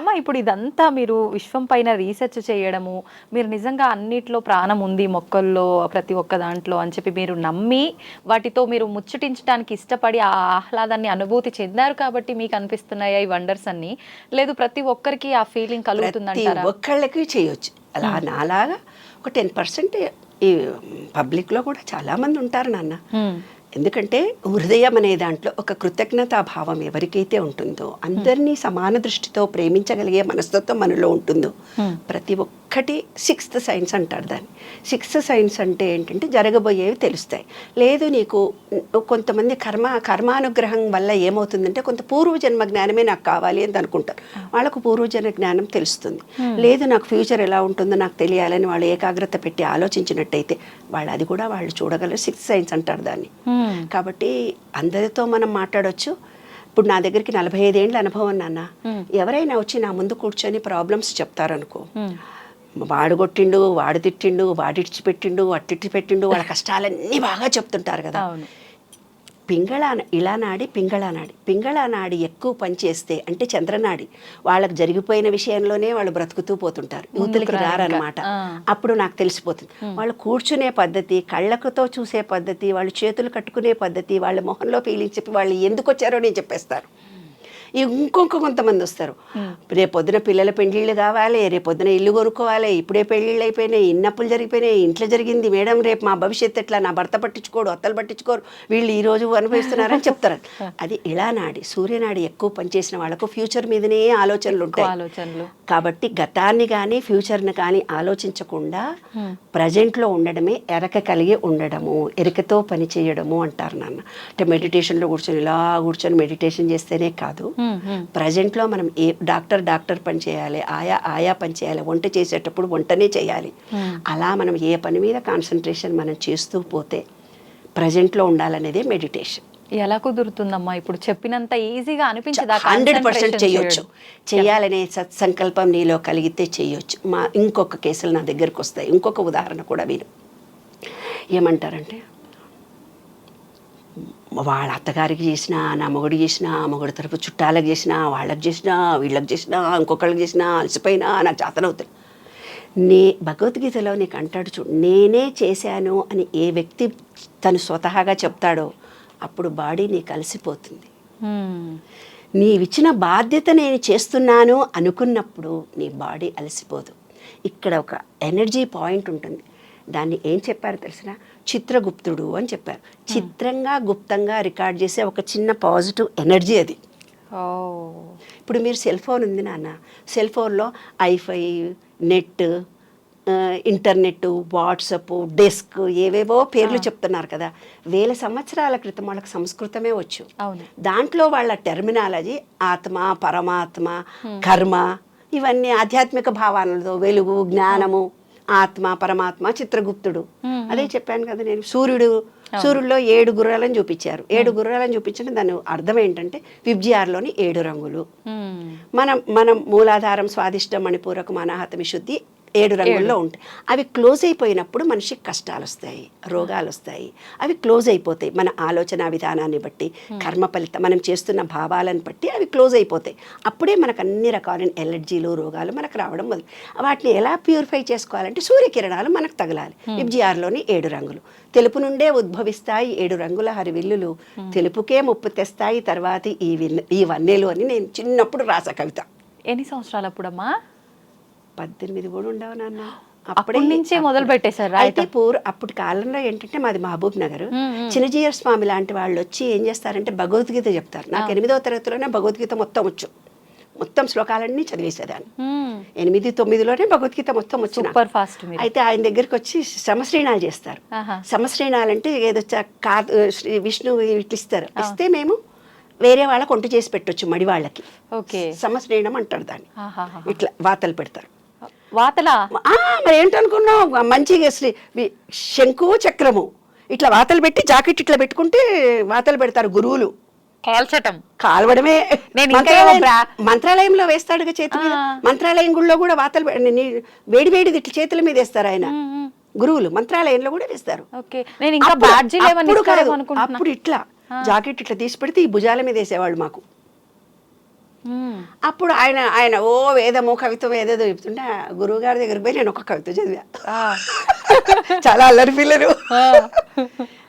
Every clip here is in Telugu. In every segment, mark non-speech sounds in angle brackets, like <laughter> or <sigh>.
అమ్మ ఇప్పుడు ఇదంతా మీరు విశ్వం పైన రీసెర్చ్ చేయడము మీరు నిజంగా అన్నిట్లో ప్రాణం ఉంది మొక్కల్లో ప్రతి ఒక్క దాంట్లో అని చెప్పి మీరు నమ్మి వాటితో మీరు ముచ్చటించడానికి ఇష్టపడి ఆ ఆహ్లాదాన్ని అనుభూతి చెందారు కాబట్టి మీకు అనిపిస్తున్నాయి ఈ వండర్స్ అన్ని? లేదు ప్రతి ఒక్కరికి ఆ ఫీలింగ్ ప్రతి కలుగుతుందంటారా ఒక్కళ్ళకి చేయొచ్చు. అలా నాలాగా ఒక టెన్ పర్సెంట్ ఈ పబ్లిక్లో కూడా చాలామంది ఉంటారు నాన్న. ఎందుకంటే హృదయం అనే దాంట్లో ఒక కృతజ్ఞతా భావం ఎవరికైతే ఉంటుందో అందరినీ సమాన దృష్టితో ప్రేమించగలిగే మనస్తత్వం మనలో ఉంటుందో. ప్రతి ఒక్కటి సిక్స్త్ సైన్స్ అంటారు దాన్ని. సిక్స్త్ సైన్స్ అంటే ఏంటంటే జరగబోయేవి తెలుస్తాయి. లేదు నీకు కొంతమంది కర్మ కర్మానుగ్రహం వల్ల ఏమవుతుందంటే కొంత పూర్వజన్మ జ్ఞానమే నాకు కావాలి అని అనుకుంటారు. వాళ్ళకు పూర్వజన్మ జ్ఞానం తెలుస్తుంది. లేదు నాకు ఫ్యూచర్ ఎలా ఉంటుందో నాకు తెలియాలని వాళ్ళు ఏకాగ్రత పెట్టి ఆలోచించినట్టయితే వాళ్ళు అది కూడా వాళ్ళు చూడగలరు. సిక్స్త్ సైన్స్ అంటారు దాన్ని. కాబట్టి అందరితో మనం మాట్లాడొచ్చు. ఇప్పుడు నా దగ్గరికి నలభై ఐదేళ్ళ అనుభవం నాన్న. ఎవరైనా వచ్చి నా ముందు కూర్చొని ప్రాబ్లమ్స్ చెప్తారనుకో. వాడు కొట్టిండు వాడు తిట్టిండు వాడిచ్చి పెట్టిండు అట్టిచ్చి పెట్టిండు వాళ్ళ కష్టాలన్నీ బాగా చెప్తుంటారు కదా. పింగళ ఇలా నాడి పింగళ నాడి. పింగళ నాడి ఎక్కువ పనిచేస్తే అంటే చంద్రనాడి వాళ్ళకి జరిగిపోయిన విషయంలోనే వాళ్ళు బ్రతుకుతూ పోతుంటారు. యూతులకి రారు రారనమాట. అప్పుడు నాకు తెలిసిపోతుంది. వాళ్ళు కూర్చునే పద్ధతి కళ్ళకుతో చూసే పద్ధతి వాళ్ళు చేతులు కట్టుకునే పద్ధతి వాళ్ళ మొహంలో ఫీలింగ్స్ చెప్పి వాళ్ళు ఎందుకు వచ్చారో నేను చెప్పేస్తాను. ఈ ఇంకొక కొంతమంది వస్తారు. రేపు పొద్దున పిల్లల పెళ్ళిళ్ళు కావాలి రేపు పొద్దున ఇల్లు కొనుక్కోవాలి ఇప్పుడే పెళ్ళిళ్ళు అయిపోయినాయి ఇన్నప్పులు జరిగిపోయినాయి ఇంట్లో జరిగింది మేడం రేపు మా భవిష్యత్తు ఎట్లా నా భర్త పట్టించుకోడు అత్తలు పట్టించుకోరు వీళ్ళు ఈ రోజు అనుభవిస్తున్నారని చెప్తారు. <laughs> అది ఇలా నాడి సూర్యనాడి ఎక్కువ పనిచేసిన వాళ్ళకు ఫ్యూచర్ మీదనే ఆలోచనలు ఉంటాయి. ఆలోచనలు. కాబట్టి గతాన్ని కానీ ఫ్యూచర్ని కానీ ఆలోచించకుండా ప్రజెంట్లో ఉండడమే ఎరక కలిగి ఉండడము ఎరికతో పని చేయడము అంటారు నాన్న. అంటే మెడిటేషన్లో కూర్చొని ఇలా కూర్చొని మెడిటేషన్ చేస్తేనే కాదు. ప్రజెంట్లో మనం ఏ డాక్టర్ డాక్టర్ పని చేయాలి ఆయా ఆయా పని చేయాలి వంట చేసేటప్పుడు వంటనే చేయాలి. అలా మనం ఏ పని మీద కాన్సన్ట్రేషన్ మనం చేస్తూ పోతే ప్రజెంట్లో ఉండాలనేదే మెడిటేషన్. ఎలా కుదురుతుందమ్మా? ఇప్పుడు చెప్పినంత ఈజీగా అనిపించదా హండ్రెడ్ పర్సెంట్ చేయొచ్చు? చేయాలనే సత్సంకల్పం నీలో కలిగితే చేయొచ్చు. మా ఇంకొక కేసులు నా దగ్గరకు వస్తాయి. ఇంకొక ఉదాహరణ కూడా మీరు. ఏమంటారంటే వాళ్ళ అత్తగారికి చేసినా నా మొగుడు చేసినా మొగుడు తరపు చుట్టాలకు చేసినా వాళ్ళకి చేసినా వీళ్ళకి చేసినా ఇంకొకళ్ళకి చేసినా అలసిపోయినా నాకు చేతనవుతుంది నే భగవద్గీతలో నీకు అంటాడు చూడు నేనే చేశాను అని ఏ వ్యక్తి తను స్వతహాగా చెప్తాడో అప్పుడు బాడీ నీకు అలసిపోతుంది. నీవిచ్చిన బాధ్యత నేను చేస్తున్నాను అనుకున్నప్పుడు నీ బాడీ అలసిపోదు. ఇక్కడ ఒక ఎనర్జీ పాయింట్ ఉంటుంది. దాన్ని ఏం చెప్పారు తెలిసిన చిత్రగుప్తుడు అని చెప్పారు. చిత్రంగా గుప్తంగా రికార్డ్ చేసే ఒక చిన్న పాజిటివ్ ఎనర్జీ అది. ఓ. ఇప్పుడు మీరు సెల్ ఫోన్ ఉంది నాన్న. సెల్ ఫోన్లో WiFi net internet WhatsApp desk ఏవేవో పేర్లు చెప్తున్నారు కదా. వేల సంవత్సరాల క్రితం వాళ్ళకి సంస్కృతమే వచ్చు. దాంట్లో వాళ్ళ టెర్మినాలజీ ఆత్మ పరమాత్మ కర్మ ఇవన్నీ ఆధ్యాత్మిక భావాలతో వెలుగు జ్ఞానము ఆత్మ పరమాత్మ చిత్రగుప్తుడు. అదే చెప్పాను కదా నేను. సూర్యుడు సూర్యుడిలో ఏడు గుర్రాలను చూపించారు. ఏడు గుర్రాలను చూపించడం దాని అర్థం ఏంటంటే విబ్జిఆర్లోని ఏడు రంగులు. మనం మనం మూలాధారం స్వాదిష్టం మణిపూరకం అనాహత విశుద్ధి ఏడు రంగుల్లో ఉంటాయి. అవి క్లోజ్ అయిపోయినప్పుడు మనిషికి కష్టాలు వస్తాయి రోగాలు వస్తాయి అవి క్లోజ్ అయిపోతాయి. మన ఆలోచన విధానాన్ని బట్టి కర్మ ఫలితం మనం చేస్తున్న భావాలను బట్టి అవి క్లోజ్ అయిపోతాయి. అప్పుడే మనకు అన్ని రకాలైన ఎలర్జీలు రోగాలు మనకు రావడం మొదలు వాటిని ఎలా ప్యూరిఫై చేసుకోవాలంటే సూర్యకిరణాలు మనకు తగలాలి. విబ్జిఆర్లోని ఏడు రంగులు. తెలుపు నుండే ఉద్భవిస్తాయి ఏడు రంగుల హరివిల్లులు. తెలుపుకే ముప్పు తెస్తాయి. తర్వాత ఈ ఈ వన్నెలు అని నేను చిన్నప్పుడు రాసా కవిత. ఎన్ని సంవత్సరాలు అప్పుడమ్మా పద్దెనిమిది కూడా ఉండవు నాన్న. అప్పటి నుంచే మొదలు పెట్టేశారు అయితే పూర్ అప్పుడు కాలంలో ఏంటంటే మాది మహబూబ్ నగర్. చిన్నజీయర్ స్వామి లాంటి వాళ్ళు వచ్చి ఏం చేస్తారంటే భగవద్గీత చెప్తారు. నాకు ఎనిమిదవ తరగతిలోనే భగవద్గీత మొత్తం వచ్చు. మొత్తం శ్లోకాలన్నీ చదివేసేదాన్ని. ఎనిమిది తొమ్మిదిలోనే భగవద్గీత మొత్తం వచ్చిన. సూపర్ ఫాస్ట్ అయితే ఆయన దగ్గరికి వచ్చి సమశ్రీణాలు చేస్తారు. సమశ్రీణాలు అంటే ఏదో కా శ్రీ విష్ణు ఇట్లా ఇస్తారు. ఇస్తే మేము వేరే వాళ్ళకి వంట చేసి పెట్టొచ్చు మడి వాళ్ళకి ఓకే. సమశ్రీణం అంటారు దాన్ని. ఇట్లా వాతలు పెడతారు. వాతలా? ఆ, మరి ఏంటనుకున్నావు మంచిగా శంకు చక్రము. ఇట్లా వాతలు పెట్టి జాకెట్ ఇట్లా పెట్టుకుంటే వాతలు పెడతారు గురువులు. కాల్చటం. కాలవడమే. మంత్రాలయంలో వేస్తాడుగా చేతి మీద. మంత్రాలయం గుళ్ళో కూడా వాతలు వేడి వేడిది ఇట్లా చేతుల మీద వేస్తారు ఆయన. గురువులు మంత్రాలయంలో కూడా వేస్తారు. ఓకే. నేను ఇంకా అప్పుడు- ఇట్లా జాకెట్ ఇట్లా తీసి పెడితే ఈ భుజాల మీద వేసేవాళ్ళు మాకు. అప్పుడు ఆయన ఆయన ఓ వేదము కవిత్వం ఏదేదో చెప్తుంటే గురువు గారి దగ్గరికి పోయి నేను ఒక కవిత చదివా. <laughs> చాలా అల్లరి పిల్లలు.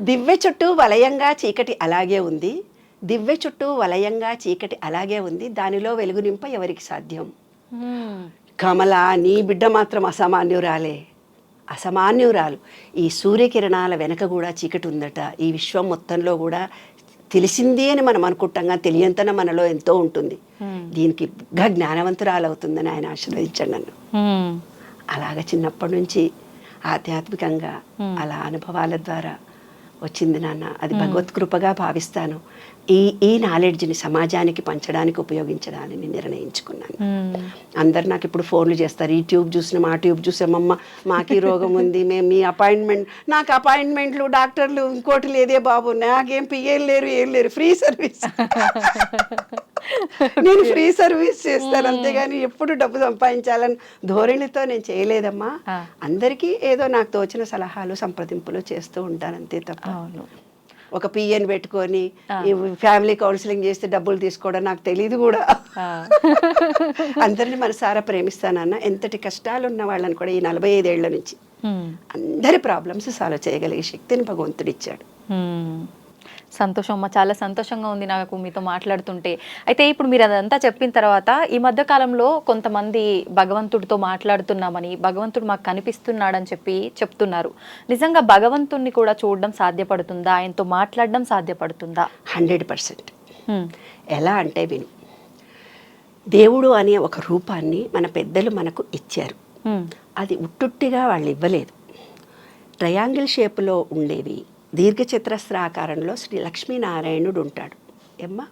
దివ్య చుట్టూ వలయంగా చీకటి అలాగే ఉంది. దివ్య చుట్టూ వలయంగా చీకటి అలాగే ఉంది. దానిలో వెలుగు నింప ఎవరికి సాధ్యం? మ్మ్. కమల నీ బిడ్డ మాత్రం అసామాన్యురాలే. అసామాన్యురాలు. ఈ సూర్యకిరణాల వెనక కూడా చీకటి ఉందట. ఈ విశ్వం మొత్తంలో కూడా తెలిసింది అని మనం అనుకుంటాం కానీ తెలియంతన మనలో ఎంతో ఉంటుంది. దీనికి ఇంకా జ్ఞానవంతురాలు అవుతుందని ఆయన ఆశీర్వదించండి నన్ను. అలాగ చిన్నప్పటి నుంచి ఆధ్యాత్మికంగా అలా అనుభవాల ద్వారా వచ్చింది నాన్న. అది భగవత్ కృపగా భావిస్తాను. ఈ ఈ నాలెడ్జ్ని సమాజానికి పంచడానికి ఉపయోగించడానికి నిర్ణయించుకున్నాను. అందరు నాకు ఇప్పుడు ఫోన్లు చేస్తారు. ఈ ట్యూబ్ చూసినాం ఆ ట్యూబ్ చూసామమ్మ మాకు ఈ రోగం ఉంది మేము మీ అపాయింట్మెంట్ నాకు అపాయింట్మెంట్లు డాక్టర్లు ఇంకోటి లేదే బాబు. నాకేం పిఏలు లేరు ఏం లేరు. Free service. <laughs> <laughs> నేను ఫ్రీ సర్వీస్ చేస్తాను అంతేగాని ఎప్పుడు డబ్బు సంపాదించాలని ధోరణితో నేను చేయలేదమ్మా. అందరికీ ఏదో నాకు తోచిన సలహాలు సంప్రదింపులు చేస్తూ ఉంటాను అంతే తప్ప ఒక పిఎన్ పెట్టుకొని ఫ్యామిలీ కౌన్సిలింగ్ చేస్తే డబ్బులు తీసుకోవడం నాకు తెలియదు కూడా. <laughs> అందరిని మనసారా ప్రేమిస్తానన్న ఎంతటి కష్టాలు ఉన్న వాళ్ళని కూడా ఈ నలభై ఐదేళ్ళ నుంచి మ్మ్. అందరి ప్రాబ్లమ్స్ సాల్వ్ చేయగలిగే శక్తిని భగవంతుడు ఇచ్చాడు మ్మ్. సంతోషం అమ్మ చాలా సంతోషంగా ఉంది నాకు మీతో మాట్లాడుతుంటే. అయితే ఇప్పుడు మీరు అదంతా చెప్పిన తర్వాత ఈ మధ్య కాలంలో కొంతమంది భగవంతుడితో మాట్లాడుతున్నామని భగవంతుడు మాకు కనిపిస్తున్నాడని చెప్పి చెప్తున్నారు. నిజంగా భగవంతుణ్ణి కూడా చూడడం సాధ్యపడుతుందా? ఆయనతో మాట్లాడడం సాధ్యపడుతుందా? Hundred percent. ఎలా అంటే విను. దేవుడు అనే ఒక రూపాన్ని మన పెద్దలు మనకు ఇచ్చారు. అది ఉట్టుట్టిగా వాళ్ళు ఇవ్వలేదు. ట్రయాంగిల్ షేప్లో ఉండేవి దీర్ఘచతురస్రాకారంలో శ్రీ లక్ష్మీనారాయణుడు ఉంటాడు. ఏమ్మా?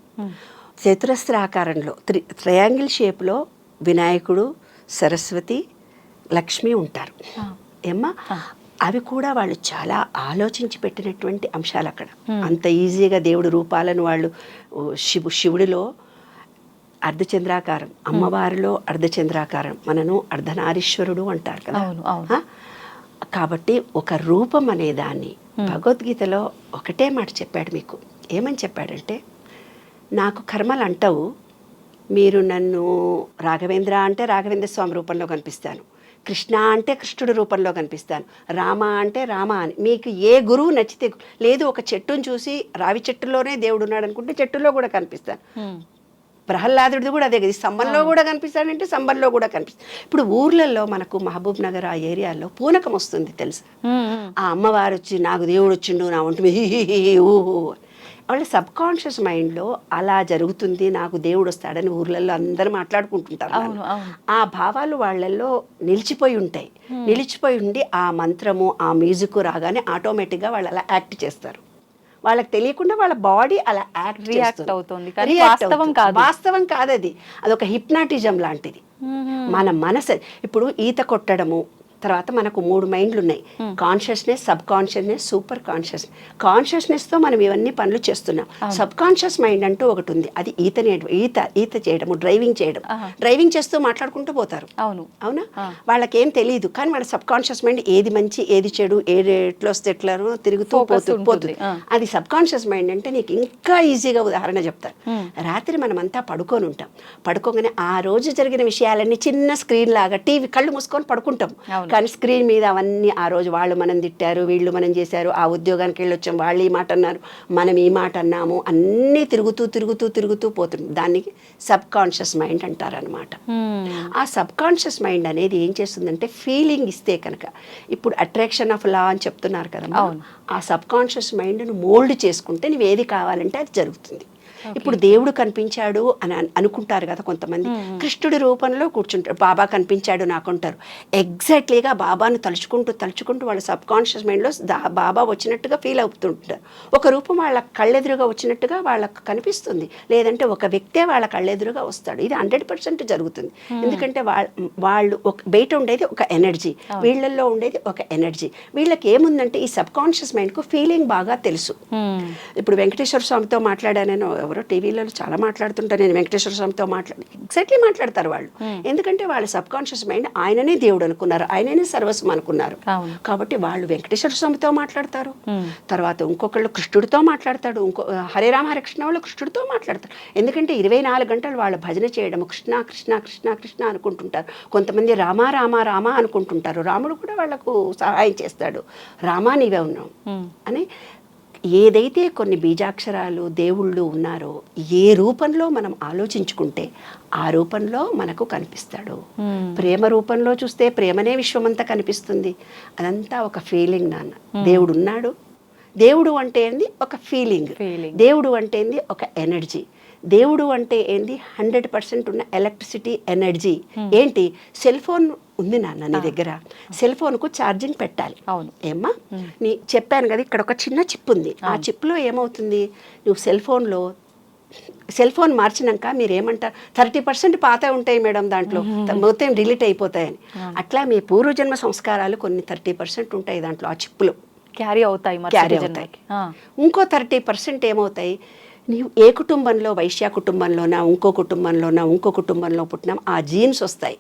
చతురస్రాకారంలో త్రి ట్రయాంగిల్ షేప్లో వినాయకుడు సరస్వతి లక్ష్మి ఉంటారు. ఏమ్మా? అవి కూడా వాళ్ళు చాలా ఆలోచించి పెట్టినటువంటి అంశాలు అక్కడ. అంత ఈజీగా దేవుడి రూపాలను వాళ్ళు శివు శివుడిలో అర్ధచంద్రాకారం అమ్మవారిలో అర్ధచంద్రాకారం మనను అర్ధనారీశ్వరుడు అంటారు కదా? అవును, అవును. ఆ? కాబట్టి ఒక రూపం అనే దాన్ని భగవద్గీతలో ఒకటే మాట చెప్పాడు మీకు. ఏమని చెప్పాడంటే నాకు కర్మలు అంటావు మీరు నన్ను రాఘవేంద్ర అంటే రాఘవేంద్ర స్వామి రూపంలో కనిపిస్తాను. కృష్ణ అంటే కృష్ణుడి రూపంలో కనిపిస్తాను. రామ అంటే రామ అని. మీకు ఏ గురువు నచ్చితే లేదు ఒక చెట్టును చూసి రావి చెట్టులోనే దేవుడు ఉన్నాడు అనుకుంటే చెట్టులో కూడా కనిపిస్తాను. ప్రహ్లాదుడిది కూడా అదే కదా. ఈ స్తంభంలో కూడా కనిపిస్తాడంటే స్తంభంలో కూడా కనిపిస్తాడు ఇప్పుడు ఊర్లలో మనకు మహబూబ్ నగర్ ఆ ఏరియాలో పూనకం వస్తుంది తెలుసా. ఆ అమ్మవారు వచ్చి నాకు దేవుడు వచ్చిండు నా ఒంటి మీద ఊహు. వాళ్ళ సబ్ కాన్షియస్ మైండ్లో అలా జరుగుతుంది నాకు దేవుడు వస్తాడని ఊర్లలో అందరూ మాట్లాడుకుంటుంటారు. ఆ భావాలు వాళ్ళల్లో నిలిచిపోయి ఉంటాయి. నిలిచిపోయి ఉండి ఆ మంత్రము ఆ మ్యూజిక్ రాగానే ఆటోమేటిక్గా వాళ్ళు అలా యాక్ట్ చేస్తారు. వాళ్ళకి తెలియకుండా వాళ్ళ బాడీ అలా యాక్ట్ React అవుతుంది. వాస్తవం కాదు. వాస్తవం కాదు అది అదొక హిప్నాటిజం లాంటిది. మన మనసు ఇప్పుడు ఈత కొట్టడము తర్వాత మనకు మూడు మైండ్లు ఉన్నాయి consciousness sub consciousness super conscious కాన్షియస్నెస్తో మనం ఇవన్నీ పనులు చేస్తున్నాం. సబ్ కాన్షియస్ మైండ్ అంటూ ఒకటి ఉంది. అది ఈత ఈత ఈత చేయడము డ్రైవింగ్ చేయడం. డ్రైవింగ్ చేస్తూ మాట్లాడుకుంటూ పోతారు. అవును. అవునా. వాళ్ళకేం తెలియదు కానీ వాళ్ళ సబ్ కాన్షియస్ మైండ్ ఏది మంచి ఏది చెడు ఏది ఎట్లా వస్తే ఎట్లానో తిరుగుతూ పోతూ. పోతుంది. అది సబ్ కాన్షియస్ మైండ్ అంటే నీకు ఇంకా ఈజీగా ఉదాహరణ చెప్తాను Hmm. రాత్రి మనమంతా పడుకొని ఉంటాం. పడుకోగానే ఆ రోజు జరిగిన విషయాలన్నీ చిన్న స్క్రీన్ లాగా టీవీ కళ్ళు మూసుకొని పడుకుంటాం. కానీ స్క్రీన్ మీద అవన్నీ ఆ రోజు వాళ్ళు మనం తిట్టారు వీళ్ళు మనం చేశారు ఆ ఉద్యోగానికి వెళ్ళి వచ్చాం వాళ్ళు ఈ మాట అన్నారు మనం ఈ మాట అన్నాము అన్నీ తిరుగుతూ తిరుగుతూ తిరుగుతూ పోతుంది దానికి సబ్ కాన్షియస్ మైండ్ అంటారనమాట. ఆ సబ్ కాన్షియస్ మైండ్ అనేది ఏం చేస్తుందంటే ఫీలింగ్ ఇస్తే కనుక ఇప్పుడు అట్రాక్షన్ ఆఫ్ లా అని చెప్తున్నారు కదా. ఆ సబ్ కాన్షియస్ మైండ్ను మోల్డ్ చేసుకుంటే నువ్వు ఏది కావాలంటే అది జరుగుతుంది ఇప్పుడు దేవుడు కనిపించాడు అని అన్- అనుకుంటారు కదా కొంతమంది. కృష్ణుడి రూపంలో కూర్చుంటారు. బాబా కనిపించాడు నాకుంటారు ఎగ్జాక్ట్లీగా బాబాను తలుచుకుంటూ తలుచుకుంటూ వాళ్ళ సబ్ కాన్షియస్ మైండ్లో బాబా వచ్చినట్టుగా ఫీల్ అవుతుంటారు. ఒక రూపం వాళ్ళ కళ్ళెదురుగా వచ్చినట్టుగా వాళ్ళకు కనిపిస్తుంది. లేదంటే ఒక వ్యక్తే వాళ్ళ కళ్ళెదురుగా వస్తాడు. ఇది హండ్రెడ్ పర్సెంట్ జరుగుతుంది. ఎందుకంటే వాళ్ళ వాళ్ళు ఒక బయట ఉండేది ఒక ఎనర్జీ. వీళ్ళల్లో ఉండేది ఒక ఎనర్జీ. వీళ్ళకి ఏముందంటే ఈ సబ్ కాన్షియస్ మైండ్కు ఫీలింగ్ బాగా తెలుసు. మ్మ్. ఇప్పుడు వెంకటేశ్వర స్వామితో మాట్లాడానని ఎవరు టీవీలలో చాలా మాట్లాడుతుంటారు. నేను వెంకటేశ్వర స్వామితో మాట్లాడి ఎగ్జాక్ట్లీ మాట్లాడతారు వాళ్ళు. ఎందుకంటే వాళ్ళ సబ్ కాన్షియస్ మైండ్ ఆయననే దేవుడు అనుకున్నారు. ఆయననే సర్వస్వం అనుకున్నారు. కాబట్టి వాళ్ళు వెంకటేశ్వర స్వామితో మాట్లాడతారు. తర్వాత ఇంకొకళ్ళు కృష్ణుడితో మాట్లాడతాడు. ఇంకో హరే రామ హరే కృష్ణ వాళ్ళు కృష్ణుడితో మాట్లాడతారు. ఎందుకంటే ఇరవై నాలుగు గంటలు వాళ్ళు భజన చేయడం కృష్ణ కృష్ణ కృష్ణ కృష్ణ అనుకుంటుంటారు. కొంతమంది రామ రామ రామ అనుకుంటుంటారు. రాముడు కూడా వాళ్ళకు సహాయం చేస్తాడు. రామా నీవే ఉన్నావు. అని ఏదైతే కొన్ని బీజాక్షరాలు దేవుళ్ళు ఉన్నారో ఏ రూపంలో మనం ఆలోచించుకుంటే ఆ రూపంలో మనకు కనిపిస్తాడు. మ్మ్. ప్రేమ రూపంలో చూస్తే ప్రేమనే విశ్వమంతా కనిపిస్తుంది. అదంతా ఒక ఫీలింగ్ నాన్న. దేవుడు ఉన్నాడు. దేవుడు అంటే ఏంది? ఒక ఫీలింగ్. దేవుడు అంటే ఏంది? ఒక ఎనర్జీ దేవుడు అంటే ఏంది? హండ్రెడ్ పర్సెంట్ ఉన్న ఎలక్ట్రిసిటీ ఎనర్జీ ఏంటి? సెల్ ఫోన్ ఉంది నాన్న నీ దగ్గర. సెల్ ఫోన్కు ఛార్జింగ్ పెట్టాలి. అవును. ఏమ్మా? నీ చెప్పాను కదా ఇక్కడ ఒక చిన్న చిప్ ఉంది. ఆ చిప్లో ఏమవుతుంది? నువ్వు సెల్ ఫోన్లో సెల్ ఫోన్ మార్చినాక మీరు ఏమంటారు? థర్టీ పర్సెంట్ పాత ఉంటాయి మేడం దాంట్లో. మొత్తం డిలీట్ అయిపోతాయని. అట్లా మీ పూర్వజన్మ సంస్కారాలు కొన్ని థర్టీ పర్సెంట్ ఉంటాయి దాంట్లో ఆ చిప్పులో క్యారీ అవుతాయి క్యారీ అవుతాయి. ఇంకో థర్టీ పర్సెంట్ ఏమవుతాయి? నీవు ఏ కుటుంబంలో వైశ్య కుటుంబంలోనా ఇంకో కుటుంబంలోనా ఇంకో కుటుంబంలో పుట్టినా ఆ జీన్స్ వస్తాయి.